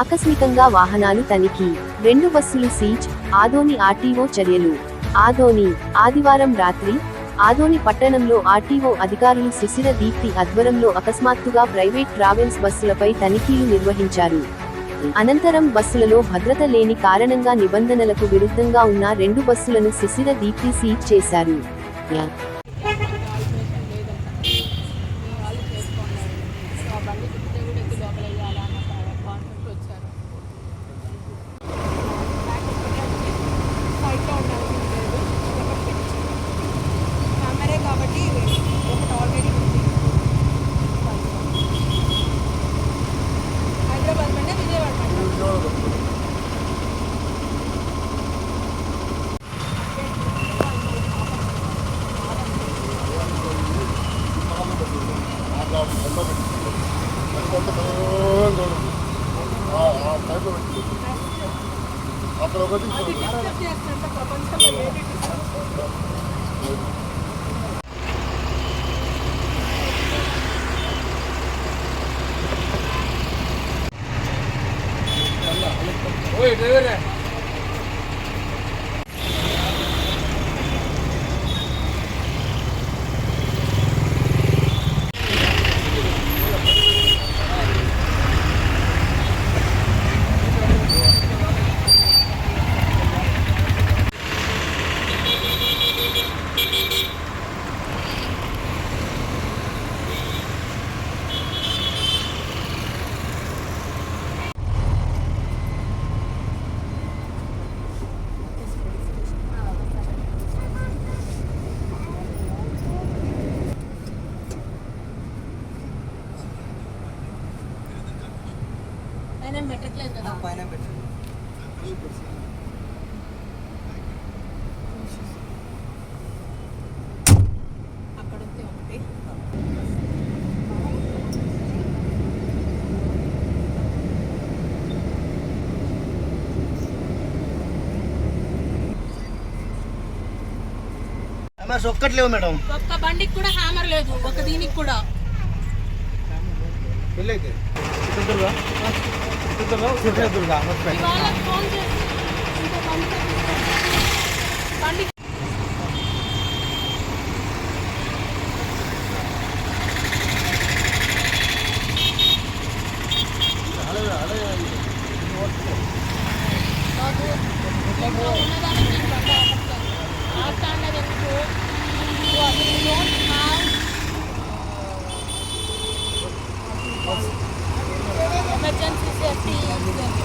ఆకస్మికంగా వాహనాలు తనిఖీ. రెండు బస్సులు సీజ్ ఆదోని ఆర్టీఓ చర్యలు. ఆదోని ఆదివారం రాత్రి ఆదోని పట్టణంలో ఆర్టీఓ అధికారులు శిశిర దీప్తి ఆధ్వర్యంలో అకస్మాత్తుగా ప్రైవేట్ ట్రావెల్స్ బస్సులపై తనిఖీలు నిర్వహించారు. అనంతరం బస్సులలో భద్రత లేని కారణంగా నిబంధనలకు విరుద్ధంగా ఉన్న రెండు బస్సులను శిశిర దీప్తి సీజ్ చేశారు. అక్కడ ఒకటి అది డిస్టర్బ్ చేస్తుంటే ప్రపంచంలో ఏది డిస్టర్బ్ ఓయ్ డ్రైవర్ అయినా పెట్టట్లేదు కదా. పైన పెట్టు. అక్కడ ఒకటి. ఒక్కట్లేవు మేడం. ఒక్క బండికి కూడా హ్యామర్ లేదు ఒక దీనికి కూడా. పెళ్ళైతే. చిత్రదుర్గా చిత్రదుర్గా చిత్రదుర్గా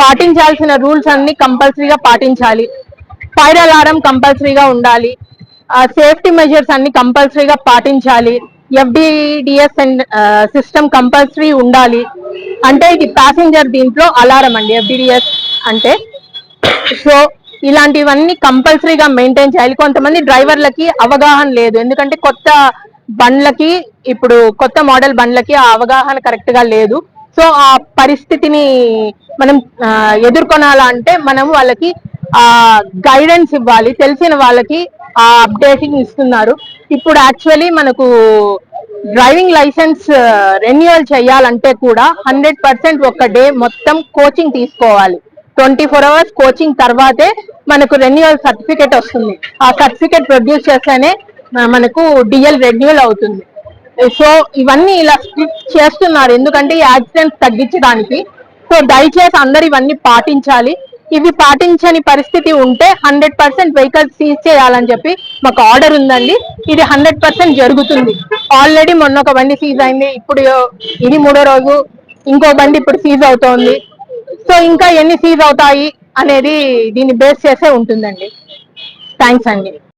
పాటించాల్సిన రూల్స్ అన్ని కంపల్సరీగా పాటించాలి. ఫైర్ అలారం కంపల్సరీగా ఉండాలి. సేఫ్టీ మెజర్స్ అన్ని కంపల్సరీగా పాటించాలి. ఎఫ్డిడిఎస్ సిస్టమ్ కంపల్సరీ ఉండాలి. అంటే ఇది ప్యాసింజర్ దీంట్లో అలారం అండి ఎఫ్డిడిఎస్ అంటే. సో ఇలాంటివన్నీ కంపల్సరీగా మెయింటైన్ చేయాలి. కొంతమంది డ్రైవర్లకి అవగాహన లేదు. ఎందుకంటే కొత్త బండ్లకి ఇప్పుడు కొత్త మోడల్ బండ్లకి ఆ అవగాహన కరెక్ట్గా లేదు. సో ఆ పరిస్థితిని మనం ఎదుర్కొనాలంటే మనం వాళ్ళకి ఆ గైడెన్స్ ఇవ్వాలి. తెలిసిన వాళ్ళకి ఆ అప్డేటింగ్ ఇస్తున్నారు. ఇప్పుడు యాక్చువల్లీ మనకు డ్రైవింగ్ లైసెన్స్ రెన్యువల్ చేయాలంటే కూడా హండ్రెడ్ పర్సెంట్ ఒక డే మొత్తం కోచింగ్ తీసుకోవాలి. ట్వంటీ ఫోర్ అవర్స్ కోచింగ్ తర్వాతే మనకు రెన్యువల్ సర్టిఫికేట్ వస్తుంది. ఆ సర్టిఫికేట్ ప్రొడ్యూస్ చేస్తేనే మనకు డిఎల్ రెన్యువల్ అవుతుంది. సో ఇవన్నీ ఇలా స్ట్రిక్ట్ చేస్తున్నారు. ఎందుకంటే ఈ యాక్సిడెంట్స్ తగ్గించడానికి. సో దయచేసి అందరు ఇవన్నీ పాటించాలి. ఇవి పాటించని పరిస్థితి ఉంటే హండ్రెడ్ పర్సెంట్ వెహికల్స్ సీజ్ చేయాలని చెప్పి మాకు ఆర్డర్ ఉందండి. ఇది హండ్రెడ్ పర్సెంట్ జరుగుతుంది. ఆల్రెడీ మొన్న ఒక బండి సీజ్ అయింది. ఇప్పుడు ఇది మూడో రోజు ఇంకో బండి ఇప్పుడు సీజ్ అవుతోంది. సో ఇంకా ఎన్ని సీజ్ అవుతాయి అనేది దీన్ని బేస్ చేసే ఉంటుందండి. థ్యాంక్స్ అండి.